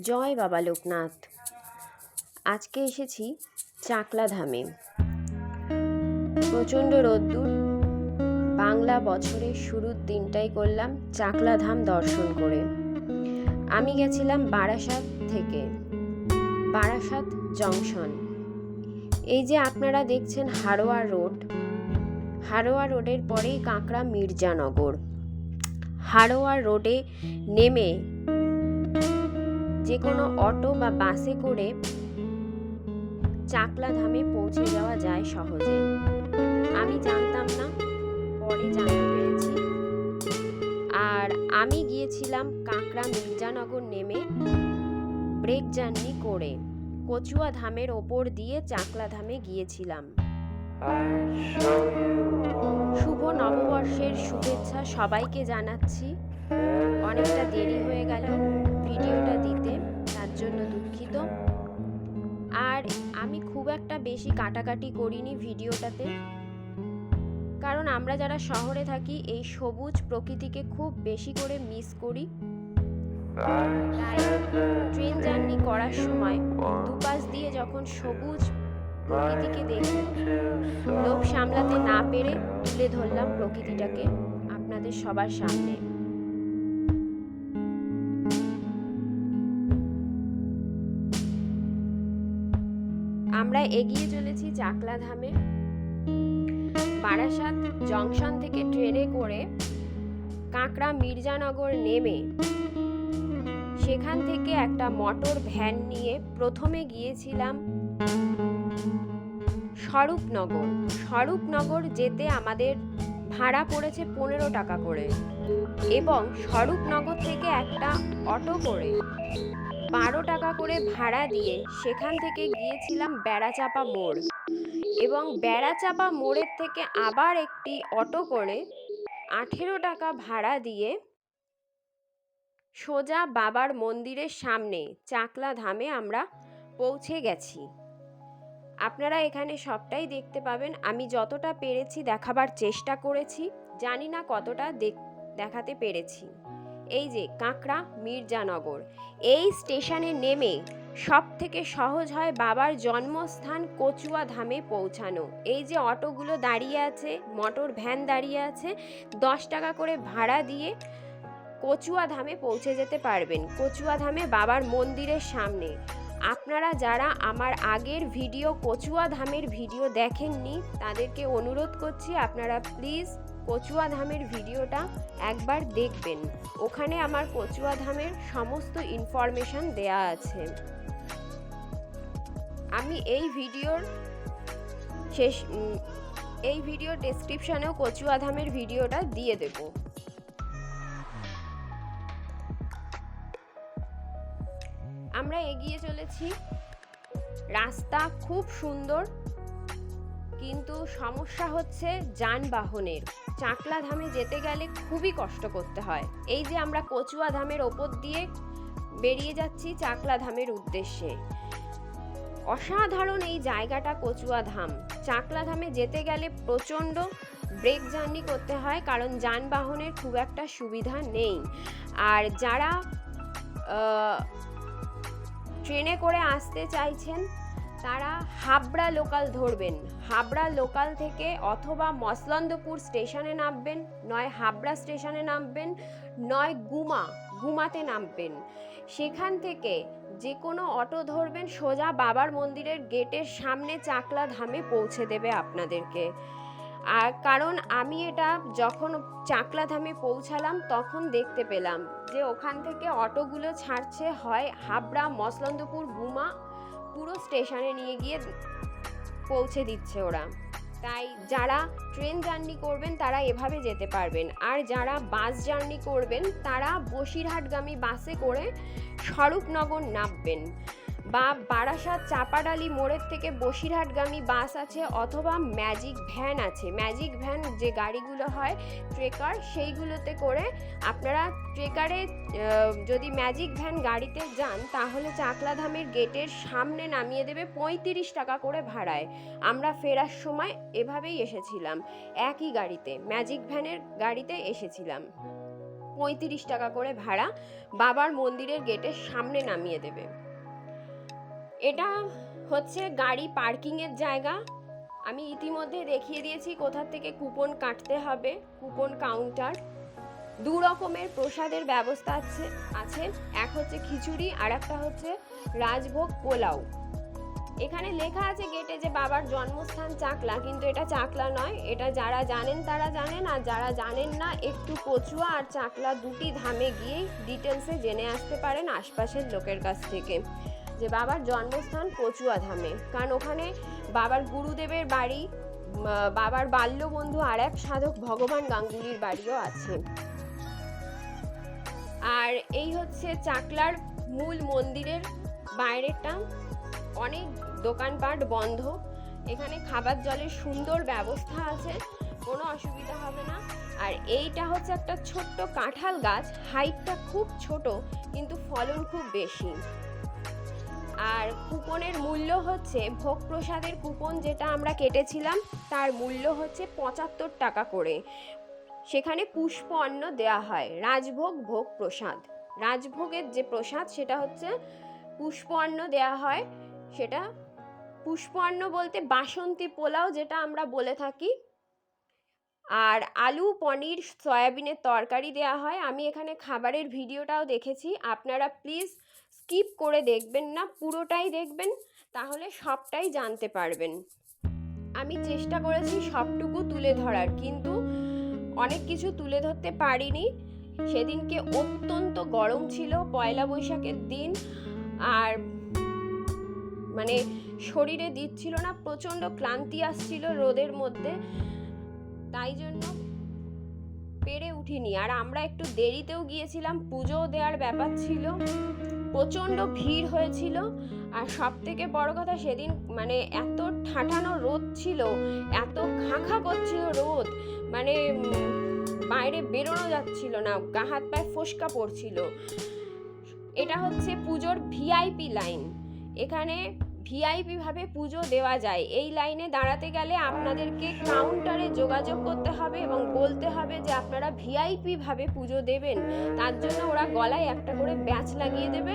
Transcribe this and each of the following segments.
জয় বাবা লোকনাথ। আজকে এসেছি চাকলা ধামে প্রচণ্ড রোদ্দুর। বাংলা বছরের শুরুর দিনটাই করলাম চাকলা ধাম দর্শন করে। আমি গেছিলাম বারাসাত থেকে, বারাসাত জংশন। এই যে আপনারা দেখছেন হারোয়া রোড, হারোয়া রোডের পরেই কাঁকড়া মির্জানগর। হারোয়া রোডে নেমে যে কোনো অটো বা বাসে করে চাকলা ধামে পৌঁছে যাওয়া যায় সহজে। আমি জানতাম না, পরে জানতে পেরেছি। আর আমি গিয়েছিলাম কাঁকড়া মির্জানগর নেমে ব্রেক জার্নি করে। কচুয়া ধামের ওপর দিয়ে চাকলা ধামে গিয়েছিলাম। শুভ নববর্ষের শুভেচ্ছা সবাইকে জানাচ্ছি। অনেকটা দেরি হয়ে গেল, ভিডিওটা আর আমি খুব একটা বেশি কাটাকাটি করিনি ভিডিওটাতে। কারণ আমরা যারা শহরে থাকি, এই সবুজ প্রকৃতিকে খুব বেশি করে মিস করি। ট্রেন জার্নি করার সময় দুপাশ দিয়ে যখন সবুজ প্রকৃতিকে দেখি, লোভ সামলাতে না পেরে তুলে ধরলাম প্রকৃতিটাকে। আপনাদের সবার সামনে। আমরা এগিয়ে চলেছি চাকলা ধামে। বারাসাত জংশন থেকে ট্রেনে করে কাঁকড়া মির্জানগর নেমে সেখান থেকে একটা মোটর ভ্যান নিয়ে প্রথমে গিয়েছিলাম স্বরূপনগর। স্বরূপনগর যেতে আমাদের ভাড়া পড়েছে পনেরো টাকা করে এবং স্বরূপনগর থেকে একটা অটো করে। বারো টাকা করে ভাড়া দিয়ে সেখান থেকে গিয়েছিলাম বেড়াচাপা মোড়। এবং বেড়াচাপা মোড়ের থেকে আবার একটি অটো করে আঠেরো টাকা ভাড়া দিয়ে সোজা বাবার মন্দিরের সামনে চাকলা ধামে আমরা পৌঁছে গেছি। আপনারা এখানে সবটাই দেখতে পাবেন। আমি যতটা পেরেছি দেখাবার চেষ্টা করেছি। জানি না কতটা দেখাতে পেরেছি। এই যে কাঁকড়া মির্জানগর। এই স্টেশনে নেমে সব থেকে সহজ হয় বাবার জন্মস্থান কচুয়া ধামে পৌঁছানো। এই যে অটোগুলো দাঁড়িয়ে আছে, মোটর ভ্যান দাঁড়িয়ে আছে, দশ টাকা করে ভাড়া দিয়ে কচুয়া ধামে পৌঁছে যেতে পারবেন। কচুয়া ধামে বাবার মন্দিরের সামনে। আপনারা যারা আমার আগের ভিডিও কচুয়া ধামের ভিডিও দেখেননি, তাদেরকে অনুরোধ করছি আপনারা প্লিজ কচুয়া ধামের ভিডিওটা একবার দেখবেন। ওখানে আমার কচুয়া ধামের সমস্ত ইনফরমেশন দেয়া আছে। আমি এই ভিডিওর শেষ এই ভিডিও ডেসক্রিপশনেও কচুয়া ধামের ভিডিওটা দিয়ে দেব। আমরা এগিয়ে চলেছি। রাস্তা খুব সুন্দর। কিন্তু সমস্যা হচ্ছে যানবাহনের। চাকলা ধামে যেতে গেলে খুবই কষ্ট করতে হয়। এই যে আমরা কচুয়া ধামের ওপর দিয়ে বেরিয়ে যাচ্ছি চাকলা ধামের উদ্দেশ্যে। অসাধারণ এই জায়গাটা কচুয়া ধাম চাকলা ধামে যেতে গেলে প্রচণ্ড ব্রেক জার্নি করতে হয়, কারণ যানবাহনের খুব একটা সুবিধা নেই। আর যারা ট্রেনে করে আসতে চাইছেন তারা হাবড়া লোকাল ধরবেন। হাবড়া লোকাল থেকে অথবা মসলন্দপুর স্টেশনে নামবেন, নয় হাবড়া স্টেশনে নামবেন, নয় গুমা, গুমাতে নামবেন। সেখান থেকে যে কোনো অটো ধরবেন, সোজা বাবার মন্দিরের গেটের সামনে চাকলা ধামে পৌঁছে দেবে আপনাদেরকে। আর কারণ আমি এটা যখন চাকলা ধামে পৌঁছালাম, তখন দেখতে পেলাম যে ওখান থেকে অটোগুলো ছাড়ছে, হয় হাবড়া, মসলন্দপুর, গুমা পুরো স্টেশনে নিয়ে গিয়ে পৌঁছে দিচ্ছে ওরা। তাই যারা ট্রেন জার্নি করবেন, তারা এভাবে যেতে পারবেন। আর যারা বাস জার্নি করবেন, তারা বসিরহাটগামী বাসে করে স্বরূপনগর নামবেন। বা বারাসাত চাপাডালি মোড়ের থেকে বসিরহাটগামী বাস আছে অথবা ম্যাজিক ভ্যান আছে। ম্যাজিক ভ্যান যে গাড়িগুলো হয়, ট্রেকার, সেইগুলোতে করে আপনারা ট্রেকারে যদি ম্যাজিক ভ্যান গাড়িতে যান, তাহলে চাকলাধামের গেটের সামনে নামিয়ে দেবে পঁয়ত্রিশ টাকা করে ভাড়ায়। আমরা ফেরার সময় এভাবেই এসেছিলাম। একই গাড়িতে, ম্যাজিক ভ্যানের গাড়িতে এসেছিলাম। পঁয়ত্রিশ টাকা করে ভাড়া, বাবার মন্দিরের গেটের সামনে নামিয়ে দেবে। এটা হচ্ছে গাড়ি পার্কিংয়ের জায়গা। আমি ইতিমধ্যে দেখিয়ে দিয়েছি কোথা থেকে কুপন কাটতে হবে, কুপন কাউন্টার। দু রকমের প্রসাদের ব্যবস্থা আছে আছে। এক হচ্ছে খিচুড়ি আর একটা হচ্ছে রাজভোগ পোলাও। এখানে লেখা আছে গেটে যে বাবার জন্মস্থান চাকলা, কিন্তু এটা চাকলা নয়। এটা যারা জানেন তারা জানেন, আর যারা জানেন না, একটু কচুয়া আর চাকলা দুটি ধামে গিয়েই ডিটেলসে জেনে আসতে পারেন আশপাশের লোকের কাছ থেকে। যে বাবার জন্মস্থান কচুয়া ধামে কারণ ওখানে বাবার গুরুদেবের বাড়ি বাবার বাল্যবন্ধু আর এক সাধক ভগবান গাঙ্গুলির বাড়িও আছে। আর এই হচ্ছে চাকলার মূল মন্দিরের বাইরেটা অনেক দোকানপাট বন্ধ। এখানে খাবার জলের সুন্দর ব্যবস্থা আছে। কোনো অসুবিধা হবে না। আর এইটা হচ্ছে একটা ছোট্ট কাঁঠাল গাছ। হাইটটা খুব ছোট, কিন্তু ফলন খুব বেশি। আর কুপনের মূল্য হচ্ছে ভোগ প্রসাদের কুপন যেটা আমরা কেটেছিলাম, তার মূল্য হচ্ছে পঁচাত্তর টাকা করে। সেখানে পুষ্প অন্ন দেওয়া হয়, রাজভোগ, ভোগ প্রসাদ। রাজভোগের যে প্রসাদ, সেটা হচ্ছে পুষ্প অন্ন দেওয়া হয়। সেটা পুষ্প অন্ন বলতে বাসন্তী পোলাও যেটা আমরা বলে থাকি। আর আলু, পনির, সয়াবিনের তরকারি দেওয়া হয়। আমি এখানে খাবারের ভিডিওটাও দেখেছি। আপনারা প্লিজ স্কিপ করে দেখবেন না, পুরোটাই দেখবেন, তাহলে সবটাই জানতে পারবেন। আমি চেষ্টা করেছি সবটুকু তুলে ধরার, কিন্তু অনেক কিছু তুলে ধরতে পারিনি। সেদিনকে অত্যন্ত গরম ছিল, পয়লা বৈশাখের দিন, আর মানে শরীরে দিচ্ছিল না, প্রচণ্ড ক্লান্তি আসছিল রোদের মধ্যে, তাই জন্য পেরে উঠিনি। আর আমরা একটু দেরিতেও গিয়েছিলাম পুজো দেওয়ার ব্যাপার ছিল। প্রচণ্ড ভিড় হয়েছিল। আর সব থেকে বড় কথা সেদিন মানে এত ঠাঠানো রোদ ছিল, এত খাঁখা করছিল রোদ মানে বাইরে বেরোনো যাচ্ছিল না, গা হাত পায়ে ফোসকা পড়ছিল। এটা হচ্ছে পুজোর ভিআইপি লাইন। এখানে ভিআইপি ভাবে পুজো দেওয়া যায়। এই লাইনে দাঁড়াতে গেলে আপনাদেরকে কাউন্টারে যোগাযোগ করতে হবে এবং বলতে হবে যে আপনারা ভিআইপি ভাবে পুজো দেবেন। তার জন্য ওরা গলায় একটা করে ব্যাচ লাগিয়ে দেবে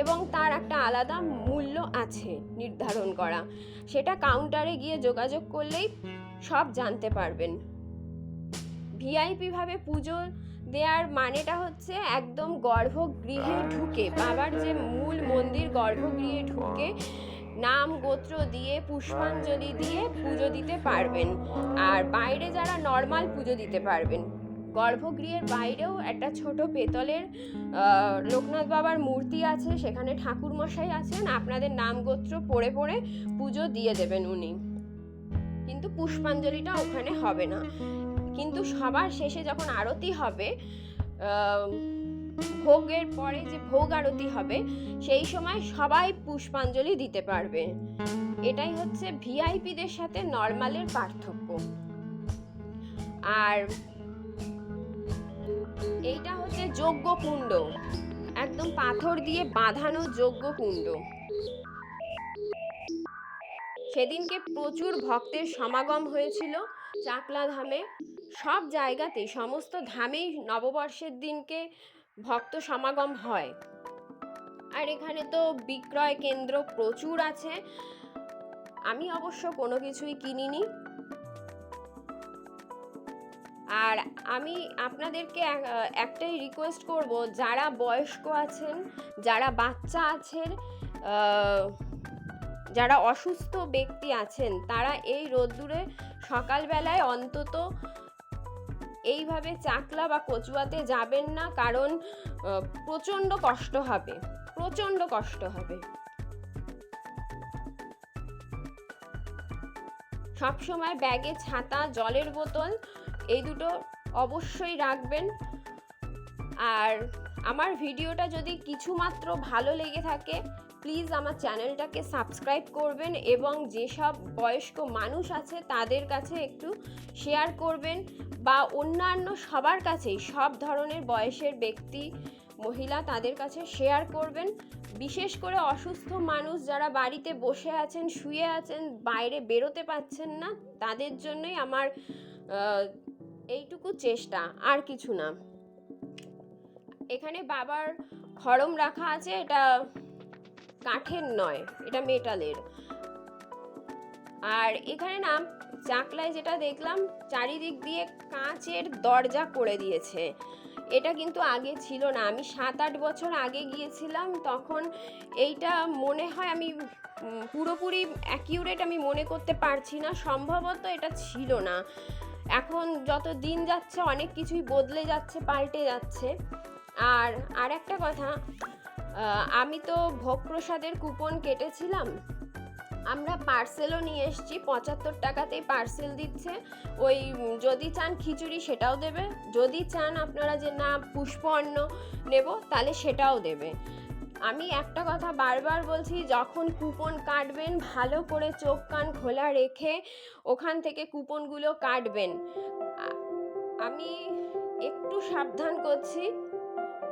এবং তার একটা আলাদা মূল্য আছে নির্ধারণ করা। সেটা কাউন্টারে গিয়ে যোগাযোগ করলেই সব জানতে পারবেন। ভিআইপি ভাবে পুজো দেওয়ার মানেটা হচ্ছে একদম গর্ভগৃহে ঢুকে, বাবার যে মূল মন্দির গর্ভগৃহে ঢুকে নাম গোত্র দিয়ে, পুষ্পাঞ্জলি দিয়ে পুজো দিতে পারবেন। আর বাইরে যারা নর্মাল পুজো দিতে পারবেন, গর্ভগৃহের বাইরেও একটা ছোট পেতলের লোকনাথ বাবার মূর্তি আছে, সেখানে ঠাকুর মশাই আছেন, আপনাদের নাম গোত্র পড়ে পড়ে পুজো দিয়ে দেবেন উনি। কিন্তু পুষ্পাঞ্জলিটা ওখানে হবে না। কিন্তু সবার শেষে যখন আরতি হবে ভোগের পরে যে ভোগ আরতি হবে, সেই সময় সবাই পুষ্পাঞ্জলি দিতে পারবে। এটাই হচ্ছে ভিআইপিদের সাথে নর্মালের পার্থক্য। আর এইটা হচ্ছে যজ্ঞ কুণ্ড। একদম পাথর দিয়ে বাঁধানো যজ্ঞ কুণ্ড। সেদিনকে প্রচুর ভক্তের সমাগম হয়েছিল চাকলা ধামে সব জায়গাতেই সমস্ত ধামেই নববর্ষের দিনকে ভক্ত সমাগম হয়। আর এখানে তো বিক্রয় কেন্দ্র প্রচুর আছে। আমি অবশ্য কোনো কিছুই কিনিনি। আর আমি আপনাদেরকে একটাই রিকোয়েস্ট করব, যারা বয়স্ক আছেন, যারা বাচ্চা আছেন যারা অসুস্থ ব্যক্তি আছেন, তারা এই রোদ্দুরে সকালবেলায় অন্তত এইভাবে চাকলা বা কচুয়াতে যাবেন না, কারণ প্রচণ্ড কষ্ট হবে, প্রচণ্ড কষ্ট হবে। সবসময় ব্যাগে ছাতা, জলের বোতল, এই দুটো অবশ্যই রাখবেন। আর আমার ভিডিওটা যদি কিছুমাত্র ভালো লেগে থাকে, প্লিজ আমার চ্যানেলটাকে সাবস্ক্রাইব করবেন এবং যেসব বয়স্ক মানুষ আছে তাদের কাছে একটু শেয়ার করবেন। বা অন্যান্য সবার কাছেই সব ধরনের বয়সের ব্যক্তি, মহিলা তাদের কাছে শেয়ার করবেন। বিশেষ করে অসুস্থ মানুষ যারা বাড়িতে বসে আছেন, শুয়ে আছেন, বাইরে বেরোতে পাচ্ছেন না, তাদের জন্যই আমার এইটুকু চেষ্টা, আর কিছু না। এখানে বাবার খড়ম রাখা আছে, এটা কাঠের নয়, এটা মেটালের আর এখানে না, চাকলায় যেটা দেখলাম, চারিদিক দিয়ে কাঁচের দরজা করে দিয়েছে। এটা কিন্তু আগে ছিল না। আমি সাত আট বছর আগে গিয়েছিলাম, তখন এইটা মনে হয় আমি পুরোপুরি অ্যাকিউরেট আমি মনে করতে পারছি না। সম্ভবত এটা ছিল না। এখন যত দিন যাচ্ছে, অনেক কিছুই বদলে যাচ্ছে, পাল্টে যাচ্ছে। আর আর একটা কথা আমি তো ভোগ প্রসাদের কুপন কেটেছিলাম। আমরা পার্সেলও নিয়ে এসেছি, পঁচাত্তর টাকাতেই পার্সেল দিচ্ছে। ওই যদি চান খিচুড়ি সেটাও দেবে, যদি চান আপনারা যে না পুষ্প অন্ন নেব তাহলে সেটাও দেবে। আমি একটা কথা বারবার বলছি, যখন কুপন কাটবেন, ভালো করে চোখ কান খোলা রেখে ওখান থেকে কুপনগুলো কাটবেন। আমি একটু সাবধান করছি।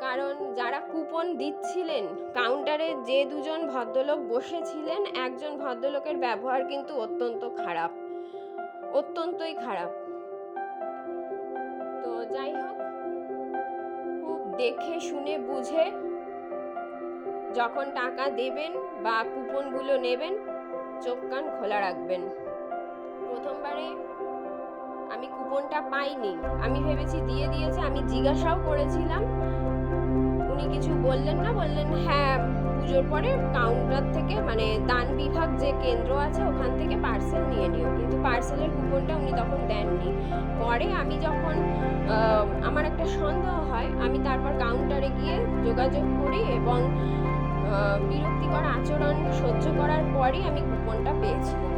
কারণ যারা কুপন দিচ্ছিলেন কাউন্টারে যে দুজন ভদ্রলোক বসেছিলেন, একজন ভদ্রলোকের ব্যবহার কিন্তু অত্যন্ত খারাপ, অত্যন্তই খারাপ। তো যাই হোক, খুব দেখে শুনে বুঝে যখন টাকা দেবেন বা কুপনগুলো নেবেন, চোখ কান খোলা রাখবেন। প্রথমবারে আমি কুপনটা পাইনি। আমি ভেবেছি দিয়ে দিয়েছে, আমি জিজ্ঞাসাও করেছিলাম উনি কিছু বললেন না, বললেন হ্যাঁ পুজোর পরে কাউন্টার থেকে মানে দান বিভাগ যে কেন্দ্র আছে, ওখান থেকে পার্সেল নিয়ে নিও। কিন্তু পার্সেলের কুপনটা উনি তখন দেননি। পরে আমি যখন আমার একটা সন্দেহ হয়, আমি তারপর কাউন্টারে গিয়ে যোগাযোগ করি এবং বিরক্তিকর আচরণ সহ্য করার পরই আমি কুপনটা পেয়েছিলাম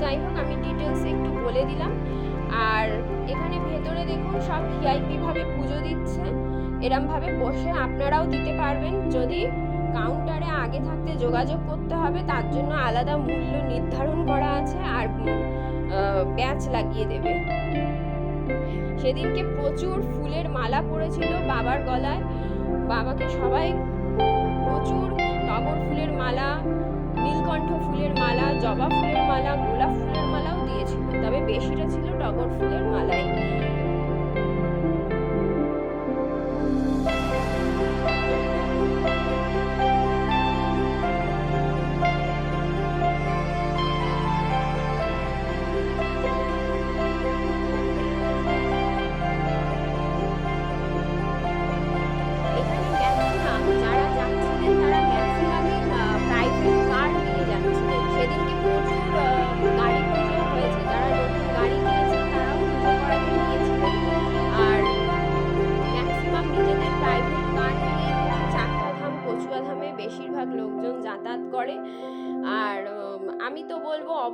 যাই হোক, আমি ডিটেলস একটু বলে দিলাম। আর এখানে ভেতরে দেখুন, সব ভিআইপি ভাবে পুজো দিচ্ছে। এরমভাবে বসে আপনারাও দিতে পারবেন। যদি কাউন্টারে আগে থাকতে যোগাযোগ করতে হবে, তার জন্য আলাদা মূল্য নির্ধারণ করা আছে আর ব্যাচ লাগিয়ে দেবে। সেদিনকে প্রচুর ফুলের মালা পড়েছিল বাবার গলায়। বাবাকে সবাই প্রচুর টগর ফুলের মালা, নীলকণ্ঠ ফুলের মালা, জবা ফুলের মালা, গোলাপ ফুলের মালাও দিয়েছিল। তবে বেশিটা ছিল টগর ফুলের মালাই।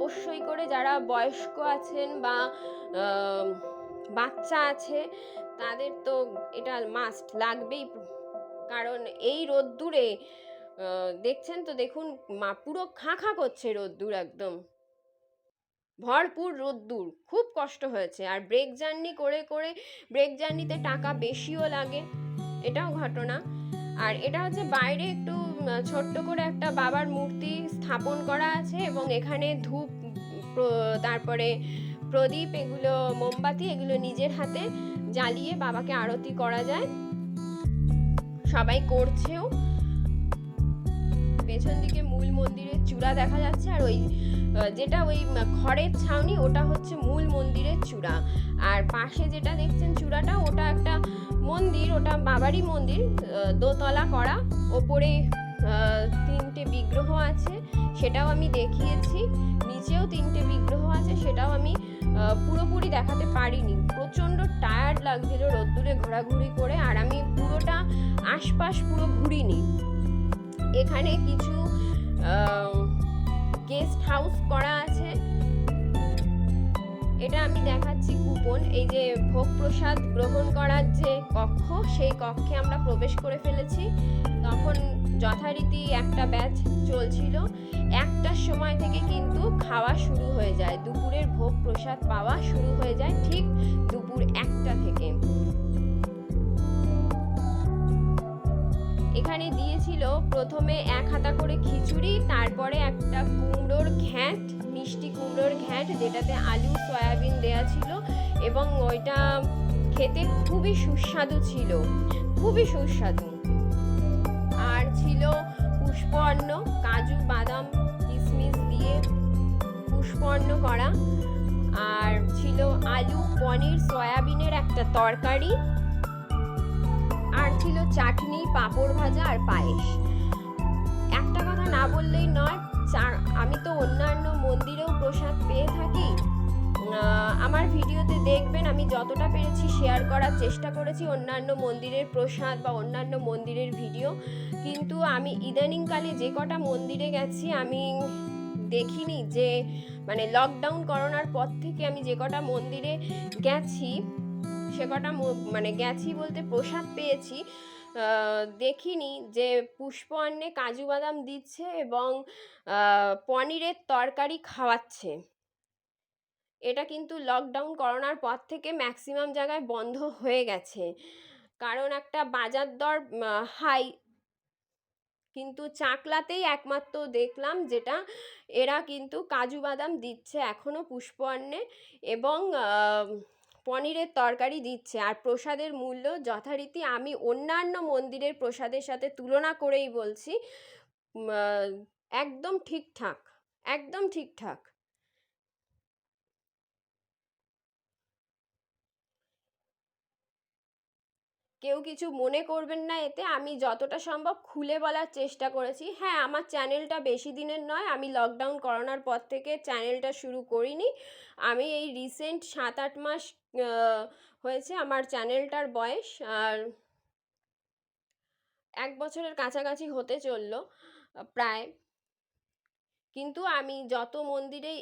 অবশ্যই করে যারা বয়স্ক আছেন বা বাচ্চা আছে, তাদের তো এটা মাস্ট লাগবেই। কারণ এই রোদ্দুরে দেখছেন তো, দেখুন মা, পুরো খাঁ খাঁ করছে রোদ্দুর একদম। ভরপুর রোদ্দুর, খুব কষ্ট হয়েছে। আর ব্রেক জার্নি করে করে ব্রেক জার্নিতে টাকা বেশিও লাগে। এটাও ঘটনা। আর এটা হচ্ছে বাইরে একটু ছোট্ট করে একটা বাবার মূর্তি স্থাপন করা আছে এবং এখানে ধূপ, প্র- তারপরে প্রদীপ, এগুলো মোমবাতি, এগুলো নিজের হাতে জ্বালিয়ে বাবাকে আরতি করা যায়। সবাই করছেও। পেছন দিকে মূল মন্দিরের চূড়া দেখা যাচ্ছে আর ওই যেটা ওই খড়ের ছাউনি ওটা হচ্ছে মূল মন্দিরের চূড়া। আর পাশে যেটা দেখছেন চূড়াটা ওটা একটা মন্দির, ওটা বাবারই মন্দির দোতলা করা। ওপরে তিনটে বিগ্রহ আছে, সেটাও আমি দেখিয়েছি। নিচেও তিনটে বিগ্রহ আছে, সেটাও আমি পুরোপুরি দেখাতে পারিনি। প্রচণ্ড টায়ার্ড লাগছিল রোদ্দুরে ঘোরাঘুরি করে, আর আমি পুরোটা আশপাশ পুরো ঘুরিনি। এখানে কিছু গেস্ট হাউস করা আছে। এটা আমি দেখাচ্ছি কুপন এই যে ভোগ প্রসাদ গ্রহণ করার যে কক্ষ, সেই কক্ষে আমরা প্রবেশ করে ফেলেছি। তখন যথারীতি একটা ব্যাচ চলছিল। একটার সময় থেকে কিন্তু খাওয়া শুরু হয়ে যায়। দুপুরের ভোগ প্রসাদ পাওয়া শুরু হয়ে যায়। প্রথমে এক হাতা করে খিচুড়ি, তারপরে একটা কুমড়োর ঘ্যাঁট, মিষ্টি কুমড়োর ঘ্যাঁট, যেটাতে আলু, সয়াবিন দেয়া ছিল এবং ওইটা খেতে খুবই সুস্বাদু ছিল, খুবই সুস্বাদু। আর ছিল পুষ্পর্ণ, কাজু, বাদাম কিশমিশ দিয়ে পুষ্পর্ণ করা। আর ছিল আলু, পনির, সয়াবিনের একটা তরকারি। আর ছিল চাটনি, পাঁপড় ভাজা আর পায়েস। একটা কথা না বললেই নয় আমি তো অন্যান্য মন্দিরেও প্রসাদ পেয়ে থাকি। আমার ভিডিওতে দেখবেন আমি যতটা পেরেছি শেয়ার করার চেষ্টা করেছি অন্যান্য মন্দিরের প্রসাদ বা অন্যান্য মন্দিরের ভিডিও কিন্তু আমি ইদানিংকালে যে কটা মন্দিরে গেছি, আমি দেখিনি যে মানে লকডাউন করোনার পর থেকে আমি যে কটা মন্দিরে গেছি সে কটা মানে গেছি বলতে প্রসাদ পেয়েছি। দেখিনি যে পুষ্প অন্নে কাজু বাদাম দিচ্ছে এবং পনিরের তরকারি খাওয়াচ্ছে। এটা কিন্তু লকডাউন করোনার পর থেকে ম্যাক্সিমাম জায়গায় বন্ধ হয়ে গেছে। কারণ একটা বাজার দর হাই কিন্তু চাকলাতেই একমাত্র দেখলাম যেটা, এরা কিন্তু কাজু বাদাম দিচ্ছে এখনও পুষ্প অন্নে এবং পনিরের তরকারি দিচ্ছে আর প্রসাদের মূল্য যথারীতি আমি অন্যান্য মন্দিরের প্রসাদের সাথে তুলনা করেই বলছি একদম ঠিকঠাক একদম ঠিকঠাক। কেউ কিছু মনে করবেন না এতে। আমি যতটা সম্ভব খুলে বলার চেষ্টা করেছি। হ্যাঁ আমার চ্যানেলটা বেশি দিনের নয়। আমি লকডাউন করোনার পর থেকে চ্যানেলটা শুরু করিনি। আমি এই রিসেন্ট সাত আট মাস হয়েছে আমার চ্যানেলটার বয়স আর এক বছরের কাছাকাছি হতে চলল প্রায়। কিন্তু আমি যত মন্দিরেই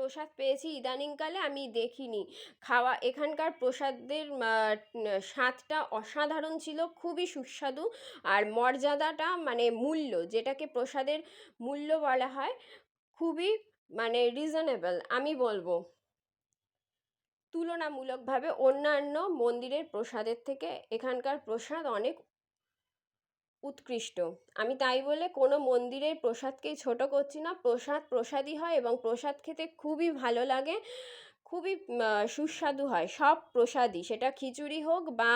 প্রসাদ পেয়েছি। ইদানিংকালে আমি দেখিনি। খাওয়া, এখানকার প্রসাদের স্বাদটা অসাধারণ ছিল, খুবই সুস্বাদু আর মর্যাদাটা মানে মূল্য, যেটাকে প্রসাদের মূল্য বলা হয়, খুবই মানে রিজনেবল আমি বলব। তুলনামূলকভাবে অন্যান্য মন্দিরের প্রসাদের থেকে এখানকার প্রসাদ অনেক উৎকৃষ্ট। আমি তাই বলে কোনো মন্দিরের প্রসাদকেই ছোট করছি না। প্রসাদ প্রসাদই হয় এবং প্রসাদ খেতে খুবই ভালো লাগে, খুবই সুস্বাদু হয়। সব প্রসাদই। সেটা খিচুড়ি হোক বা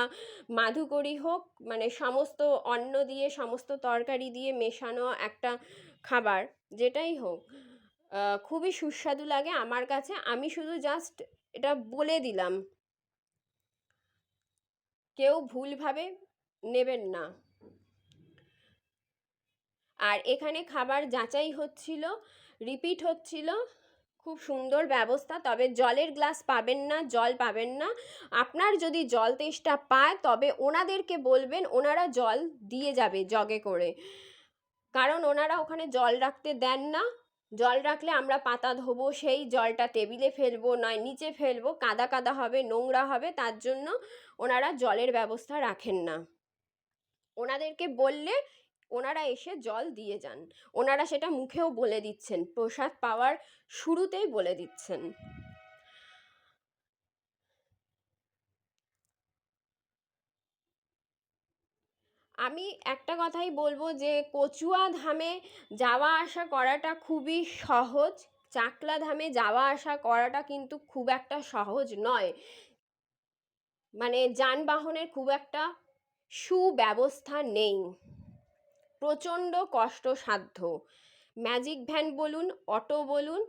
মাধুকরী হোক মানে সমস্ত অন্ন দিয়ে, সমস্ত তরকারি দিয়ে মেশানো একটা খাবার, যেটাই হোক খুবই সুস্বাদু লাগে আমার কাছে। আমি শুধু জাস্ট এটা বলে দিলাম। কেউ ভুলভাবে নেবেন না। আর এখানে খাবার যাচাই হচ্ছিল রিপিট হচ্ছিল। খুব সুন্দর ব্যবস্থা, তবে জলের গ্লাস পাবেন না, জল পাবেন না। আপনার যদি জল তেষ্টা পায়, তবে ওনাদেরকে বলবেন, ওনারা জল দিয়ে যাবে জগে করে। কারণ ওনারা ওখানে জল রাখতে দেন না। জল রাখলে আমরা পাতা ধোবো, সেই জলটা টেবিলে ফেলব, নয় নিচে ফেলব, কাদা কাদা হবে, নোংরা হবে, তার জন্য ওনারা জলের ব্যবস্থা রাখেন না। ওনাদেরকে বললে ওনারা এসে জল দিয়ে যান। ওনারা সেটা মুখেও বলে দিচ্ছেন, প্রসাদ পাওয়ার শুরুতেই বলে দিচ্ছেন। আমি একটা কথাই বলব যে, কচুয়া ধামে যাওয়া আসা করাটা খুবই সহজ। চাকলা ধামে যাওয়া আসা করাটা কিন্তু খুব একটা সহজ নয়। মানে যানবাহনের খুব একটা সুব্যবস্থা নেই। প্রচণ্ড কষ্টসাধ্য। ম্যাজিক ভ্যান বলুন, অটো বলুন,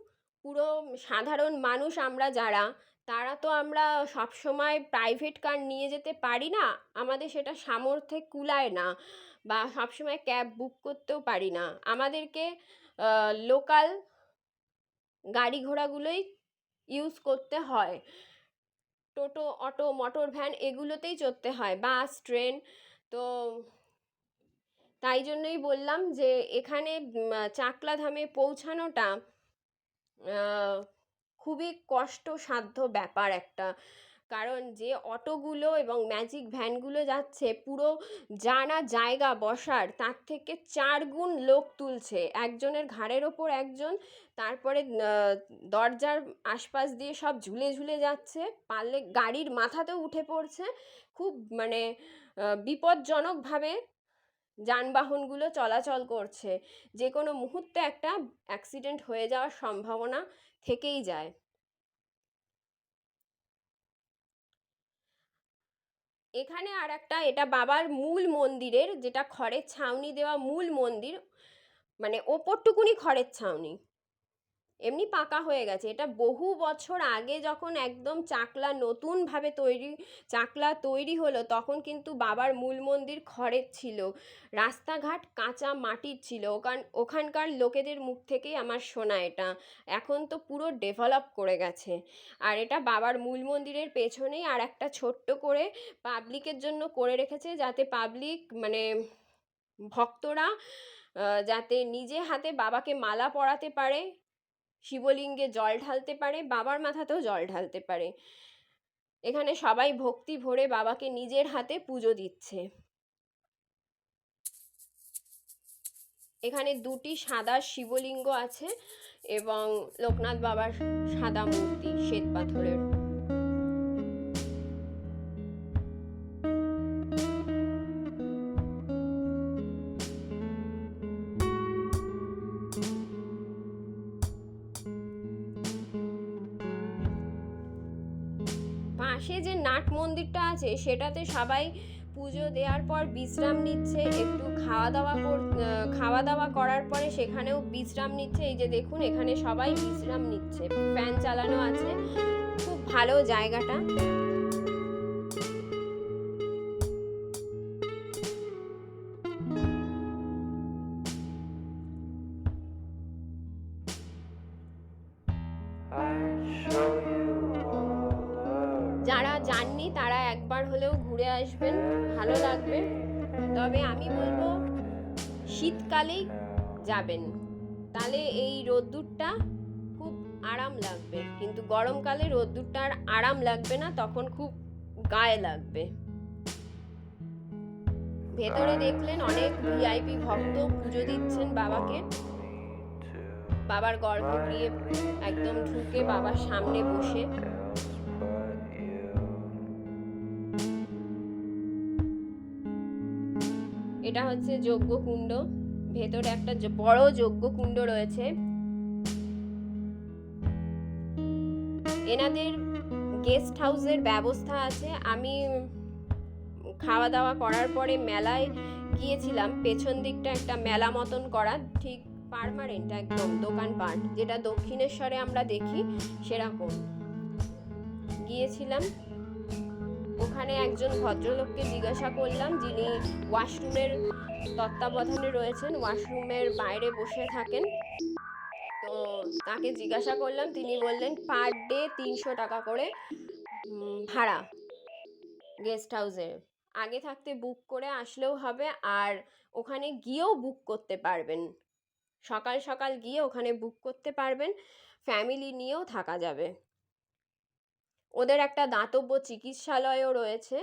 পুরো সাধারণ মানুষ আমরা যারা, তারা তো আমরা সবসময় প্রাইভেট কার নিয়ে যেতে পারি না, আমাদের সেটা সামর্থ্যে কুলায় না বা সবসময় ক্যাব বুক করতেও পারি না। আমাদেরকে লোকাল গাড়ি ঘোড়াগুলোই ইউজ করতে হয়। টোটো, অটো মোটর ভ্যান এগুলোতেই চড়তে হয় বাস ট্রেন তো তাই জন্যই বললাম যে এখানে উম, চাকলা ধামে পৌঁছানোটা খুবই কষ্টসাধ্য ব্যাপার একটা। কারণ যে অটোগুলো এবং ম্যাজিক ভ্যানগুলো যাচ্ছে পুরো জানা জায়গা বসার তার থেকে চার গুণ লোক তুলছে। একজনের ঘাড়ের ওপর একজন তারপরে দরজার আশপাশ দিয়ে সব ঝুলে ঝুলে যাচ্ছে পারলে গাড়ির মাথাতেও উঠে পড়ছে। খুব মানে বিপজ্জনকভাবে যানবাহনগুলো চলাচল করছে। যে কোনো মুহূর্তে একটা অ্যাক্সিডেন্ট হয়ে যাওয়ার সম্ভাবনা থেকেই যায়। এখানে আর একটা এটা বাবার মূল মন্দিরের, যেটা খড়ের ছাউনি দেওয়া মূল মন্দির মানে ওপরটুকুনি খড়ের ছাউনি। এমনি পাকা হয়ে গেছে। এটা বহু বছর আগে যখন একদম চাকলা নতুনভাবে তৈরি, চাকলা তৈরি হলো, তখন কিন্তু বাবার মূল মন্দির খড়ের ছিল। রাস্তাঘাট কাঁচা মাটির ছিল। ওখান, ওখানকার লোকেদের মুখ থেকেই আমার শোনা এটা। এখন তো পুরো ডেভেলপ করে গেছে। আর এটা বাবার মূল মন্দিরের পেছনেই আর একটা ছোট্ট করে পাবলিকের জন্য করে রেখেছে, যাতে পাবলিক মানে ভক্তরা যাতে নিজে হাতে বাবাকে মালা পরাতে পারে। শিবলিঙ্গে জল ঢালতে পারে, বাবার মাথাতেও জল ঢালতে পারে। এখানে সবাই ভক্তি ভরে বাবাকে নিজের হাতে পুজো দিচ্ছে। এখানে দুটি সাদা শিবলিঙ্গ আছে এবং লোকনাথ বাবার সাদা মূর্তি শ্বেত পাথরের। পাশে যে নাট মন্দিরটা আছে, সেটাতে সবাই পুজো দেওয়ার পর বিশ্রাম নিচ্ছে। একটু খাওয়া দাওয়া কর খাওয়া দাওয়া করার পরে সেখানেও বিশ্রাম নিচ্ছে। এই যে দেখুন, এখানে সবাই বিশ্রাম নিচ্ছে। ফ্যান চালানো আছে। খুব ভালো জায়গাটা। আরাম লাগবে। কিন্তু গরমকালে রোদ্দুরটা আর আরাম লাগবে না, তখন খুব গায়ে লাগবে। ভেতরে দেখলেন অনেক ভিআইপি ভক্ত পুজো দিচ্ছেন বাবাকে। বাবার গর্ভগৃহে একদম ঢুকে বাবার সামনে বসে। এটা হচ্ছে যজ্ঞকুণ্ড। ভেতরে একটা বড় যজ্ঞকুণ্ড রয়েছে। এনাদের গেস্ট হাউসের ব্যবস্থা আছে। আমি খাওয়া দাওয়া করার পরে মেলায় গিয়েছিলাম। পেছন দিকটা একটা মেলা মতন করা, ঠিক পারমানেন্ট একদম, দোকানপাট, যেটা দক্ষিণেশ্বরে আমরা দেখি সেরকম। গিয়েছিলাম। ওখানে একজন ভদ্রলোককে জিজ্ঞাসা করলাম, যিনি ওয়াশরুমের তত্ত্বাবধানে রয়েছেন, ওয়াশরুমের বাইরে বসে থাকেন। তাকে জিজ্ঞাসা করলাম, তিনি বললেন পার ডে তিনশো টাকা করে ভাড়া গেস্ট হাউসে আগে থাকতে বুক করে আসলেও হবে আর ওখানে গিয়েও বুক করতে পারবেন। সকাল সকাল গিয়ে ওখানে বুক করতে পারবেন। ফ্যামিলি নিয়েও থাকা যাবে। ওদের একটা দাতব্য চিকিৎসালয়ও রয়েছে।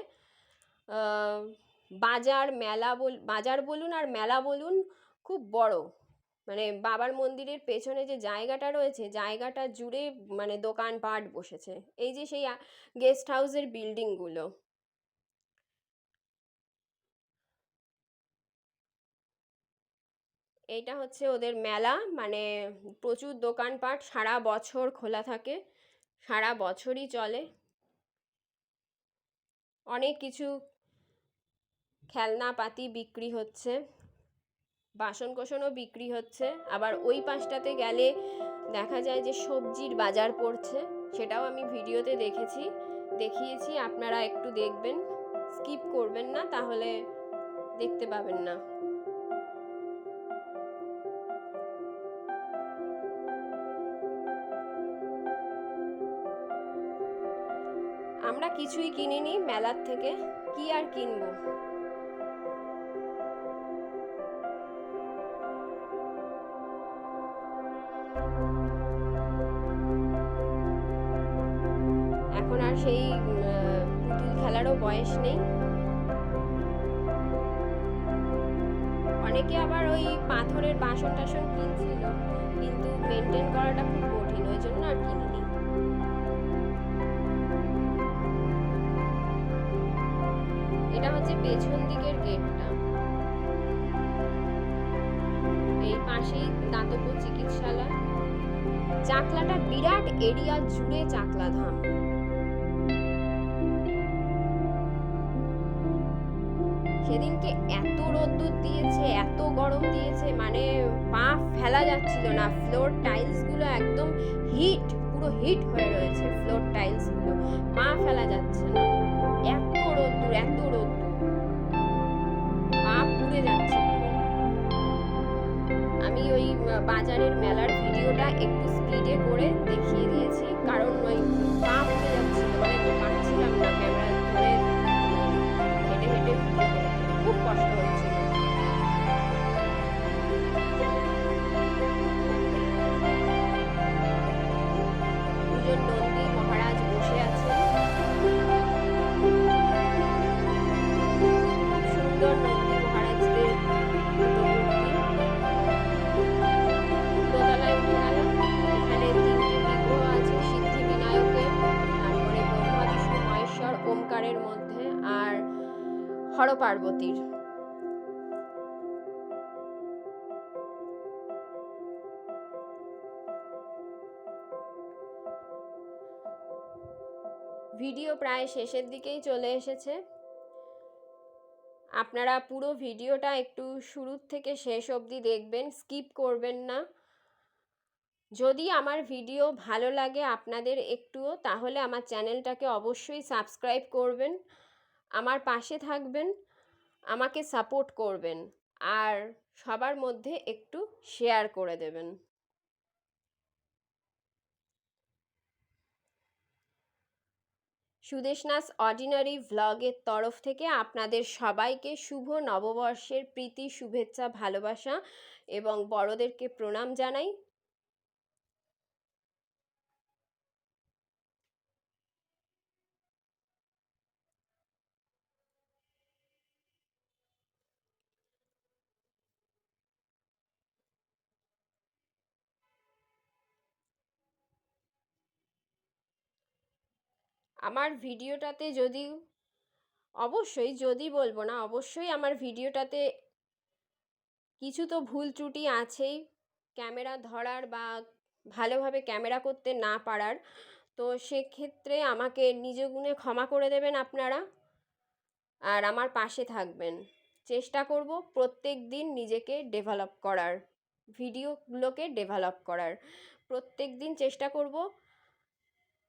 বাজার, মেলা বল, বাজার বলুন আর মেলা বলুন খুব বড়। মানে বাবার মন্দিরের পেছনে যে জায়গাটা রয়েছে, জায়গাটা জুড়ে মানে দোকানপাট বসেছে। এই যে সেই গেস্ট হাউসের বিল্ডিংগুলো। এইটা হচ্ছে ওদের মেলা মানে প্রচুর দোকানপাট, সারা বছর খোলা থাকে, সারা বছরই চলে। অনেক কিছু খেলনাপাতি বিক্রি হচ্ছে। বাসন কোসনও বিক্রি হচ্ছে। আবার ওই পাশটাতে গেলে দেখা যায় যে সবজির বাজার পড়ছে, সেটাও আমি ভিডিওতে দেখেছি। দেখিয়েছি, আপনারা একটু দেখবেন। স্কিপ করবেন না, তাহলে দেখতে পাবেন না। আমরা কিছুই কিনিনি মেলার থেকে। কি আর কিনবো? নেই। অনেকে আবার ওই পাথরের বাসন টাসন কিনছিল, কিন্তু মেনটেন করাটা খুব কঠিন, ওই জন্য আর কিনিনি। এটা হচ্ছে পেছন দিকের গেটটা এই পাশেই দাতব্য চিকিৎসালয়। চাকলাটা বিরাট এরিয়া জুড়ে চাকলা সেদিনকে এত রোদ্দুর দিয়েছে, এত গরম দিয়েছে মানে পা ফেলা যাচ্ছিল না। ফ্লোর টাইলসগুলো একদম হিট পুরো হিট হয়ে রয়েছে ফ্লোর টাইলসগুলো পা ফেলা যাচ্ছে না। এত রোদ্দুর এত রোদ্দুর। পা পুড়ে যাচ্ছে আমি ওই বাজারের মেলার ভিডিওটা একটু স্পিডে করে দেখিয়ে দিয়েছি। কারণ ওই পা পুড়ে যাচ্ছিল মানে পাচ্ছিলাম না ক্যামেরা ধরে হেঁটে হেঁটে। কষ্ট নন্দী মহারাজ বসে সুন্দর মহারাজদের বিগ্রহ আছে তারপরে মহেশ্বর ওমকারের মধ্যে, আর হর পার্বতীর ভিডিও প্রায় শেষের দিকেই চলে এসেছে। আপনারা পুরো ভিডিওটা একটু শুরুর থেকে শেষ অবধি দেখবেন, স্কিপ করবেন না। যদি আমার ভিডিও ভালো লাগে আপনাদের একটুও, তাহলে আমার চ্যানেলটাকে অবশ্যই সাবস্ক্রাইব করবেন, আমার পাশে থাকবেন, আমাকে সাপোর্ট করবেন, আর সবার মধ্যে একটু শেয়ার করে দেবেন। সুদেশনাস অর্ডিনারি ভ্লগের তরফ থেকে আপনাদের সবাইকে শুভ নববর্ষের প্রীতি, শুভেচ্ছা, ভালোবাসা এবং বড়দেরকে প্রণাম জানাই। আমার ভিডিওটাতে যদি, অবশ্যই যদি বলব না, অবশ্যই আমার ভিডিওটাতে কিছু তো ভুল ত্রুটি আছেই। ক্যামেরা ধরার বা ভালোভাবে ক্যামেরা করতে না পারার। তো সেক্ষেত্রে আমাকে নিজ গুণে ক্ষমা করে দেবেন আপনারা আর আমার পাশে থাকবেন। চেষ্টা করব প্রত্যেক দিন নিজেকে ডেভেলপ করার ভিডিওগুলোকে ডেভেলপ করার। প্রত্যেক দিন চেষ্টা করব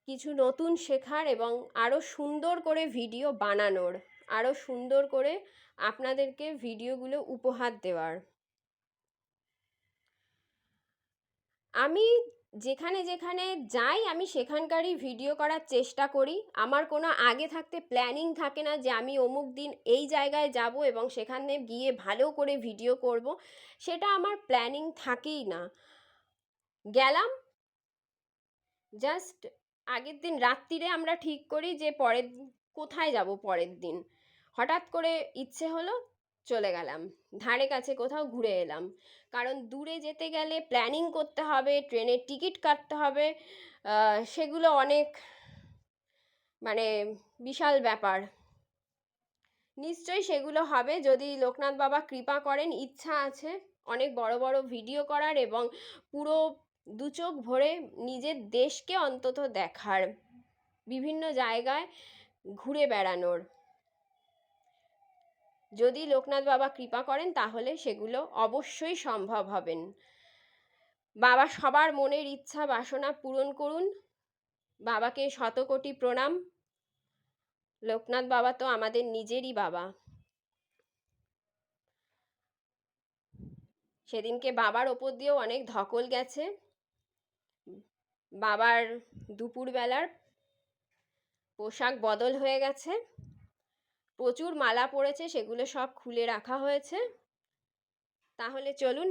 কিছু নতুন শেখার এবং আরও সুন্দর করে ভিডিও বানানোর আরও সুন্দর করে আপনাদেরকে ভিডিওগুলো উপহার দেওয়ার। আমি যেখানে যেখানে যাই, আমি সেখানকারই ভিডিও করার চেষ্টা করি। আমার কোনো আগে থাকতে প্ল্যানিং থাকে না যে আমি অমুক দিন এই জায়গায় যাব এবং সেখানে গিয়ে ভালো করে ভিডিও করব। সেটা আমার প্ল্যানিং থাকেই না। গেলাম, জাস্ট আগের দিন রাত্রিরে আমরা ঠিক করি যে পরের কোথায় যাব পরের দিন? হঠাৎ করে ইচ্ছে হলো চলে গেলাম। ধারে কাছে কোথাও ঘুরে এলাম। কারণ দূরে যেতে গেলে প্ল্যানিং করতে হবে, ট্রেনের টিকিট কাটতে হবে সেগুলো অনেক মানে বিশাল ব্যাপার। নিশ্চয়ই সেগুলো হবে। যদি লোকনাথ বাবা কৃপা করেন, ইচ্ছা আছে অনেক বড় বড় ভিডিও করার এবং পুরো দু চোখ ভরে নিজের দেশকে অন্তত দেখার, বিভিন্ন জায়গায় ঘুরে বেড়ানোর। যদি লোকনাথ বাবা কৃপা করেন, তাহলে সেগুলো অবশ্যই সম্ভব হবেন। বাবা সবার মনের ইচ্ছা, বাসনা পূরণ করুন। বাবাকে শতকোটি প্রণাম। লোকনাথ বাবা তো আমাদের নিজেরই বাবা। সেদিনকে বাবার ওপর দিয়েও অনেক ধকল গেছে। বাবার দুপুরবেলার পোশাক বদল হয়ে গেছে। প্রচুর মালা পড়েছে, সেগুলো সব খুলে রাখা হয়েছে। তাহলে চলুন